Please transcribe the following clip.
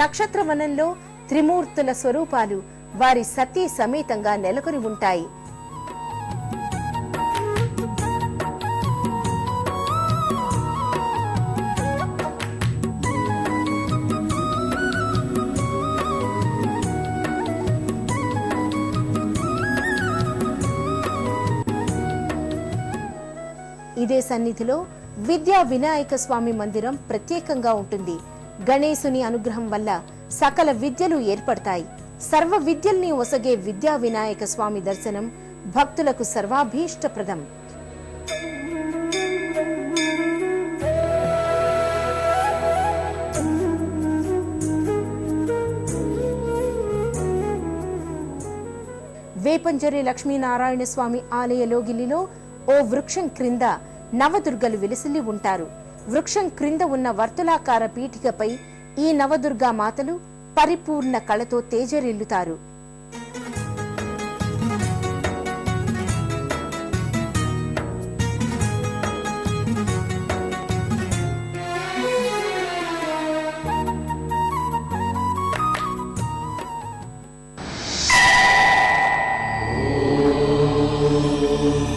నక్షత్రవనంలో త్రిమూర్తుల స్వరూపాలు వారి సతీ సమేతంగా నెలకొని ఉంటాయి. ఇదే సన్నిధిలో విద్యా వినాయక స్వామి మందిరం ప్రత్యేకంగా ఉంటుంది. గణేశుని అనుగ్రహం వల్ల సకల విద్యలు ఏర్పడతాయి. సర్వ విద్యల్ని ఒసగే విద్యా వినాయక స్వామి దర్శనం భక్తులకు సర్వాభీష్టప్రదం. వేపంజరి లక్ష్మీనారాయణ స్వామి ఆలయ లోగిలిలో ఓ వృక్షం క్రింద నవదుర్గలు విలసిల్లి ఉంటారు. వృక్షం క్రింద ఉన్న వర్తులాకార పీఠికపై ఈ నవదుర్గా మాతలు పరిపూర్ణ కళతో తేజరిల్లుతారు Thank you.